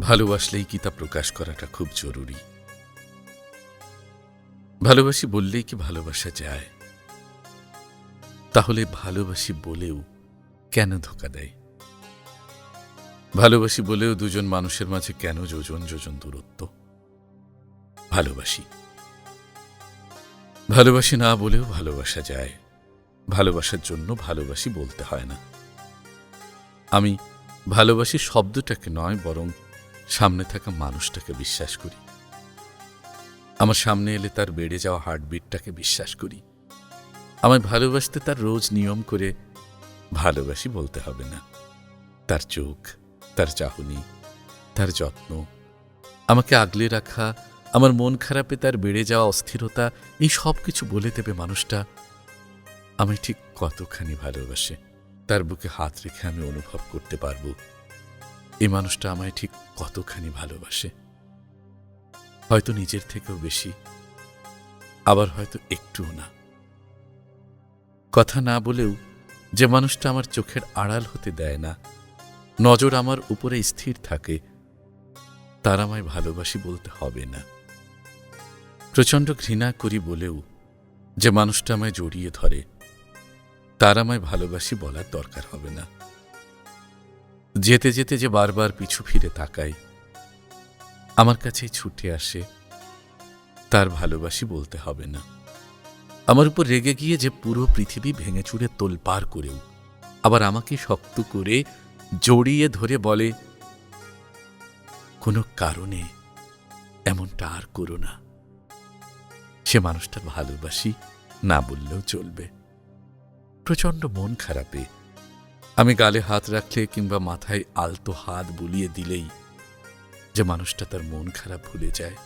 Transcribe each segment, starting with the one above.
ভালোবাসলেই কি তা প্রকাশ করাটা খুব জরুরি? ভালোবাসি বললেই কি ভালোবাসা যায়? তাহলে ভালোবাসি বলেও কেন ধোকা দেয়? ভালোবাসি বলেও দুজন মানুষের মাঝে কেন যোজন যোজন দূরত্ব? ভালোবাসি। ভালোবাসি না বলেও ভালোবাসা যায়। ভালোবাসার জন্য ভালোবাসি বলতে হয় না। আমি ভালোবাসি শব্দটাকে নয়, বরং সামনে থাকা মানুষটাকে বিশ্বাস করি। আমার সামনে এলে তার বেড়ে যাওয়া হার্টবিটটাকে বিশ্বাস করি। আমায় ভালোবাসতে তার রোজ নিয়ম করে ভালোবাসি বলতে হবে না। তার চোখ, তার চাহনি, তার যত্ন, আমাকে আগলে রাখা, আমার মন খারাপে তার বেড়ে যাওয়া অস্থিরতা, এই সব কিছু বলে দেবে মানুষটা আমি ঠিক কতখানি ভালোবাসে, তার বুকে হাত রেখে আমি অনুভব করতে পারব। এই মানুষটা আমায় ঠিক কতখানি ভালোবাসে। হয়তো নিজের থেকেও বেশি, আবার হয়তো একটুও না। কথা না বলেও যে মানুষটা আমার চোখের আড়াল হতে দেয় না, নজর আমার উপরে স্থির থাকে, তার আমায় ভালোবাসি বলতে হবে না। প্রচণ্ড ঘৃণা করি বলেও যে মানুষটা আমায় জড়িয়ে ধরে তার আমায় ভালোবাসি বলার দরকার হবে না। যেতে যেতে যে বারবার পিছু ফিরে তাকায় আমার কাছে ছুটে আসে, তার ভালোবাসি বলতে হবে না। আমার উপর রেগে গিয়ে যে পুরো পৃথিবী ভেঙে চুরে তোলপার করেও, আবার আমাকে শক্ত করে জড়িয়ে ধরে বলে, কোনো কারণে এমনটা আর করো না। সে মানুষটা ভালোবাসি না বললেও চলবে। প্রচণ্ড মন খারাপে। আমি গালে হাত রাখলে কিংবা মাথায় আলতো হাত বুলিয়ে দিলেই যে মানুষটা তার মন খারাপ ভুলে যায়,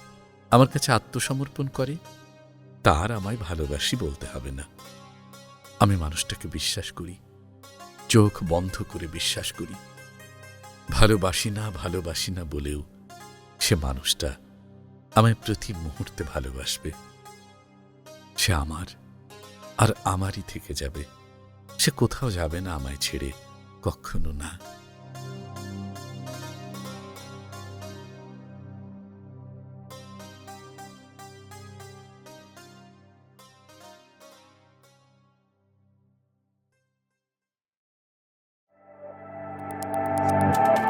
আমার কাছে আত্মসমর্পণ করে, তার আমায় ভালোবাসি বলতে হবে না। আমি মানুষটাকে বিশ্বাস করি, চোখ বন্ধ করে বিশ্বাস করি। ভালোবাসি না ভালোবাসি না বলেও সে মানুষটা আমায় প্রতি মুহূর্তে ভালোবাসবে। সে আমার আর আমারই থেকে যাবে। সে কোথাও যাবে না আমায় ছেড়ে কখনো না। you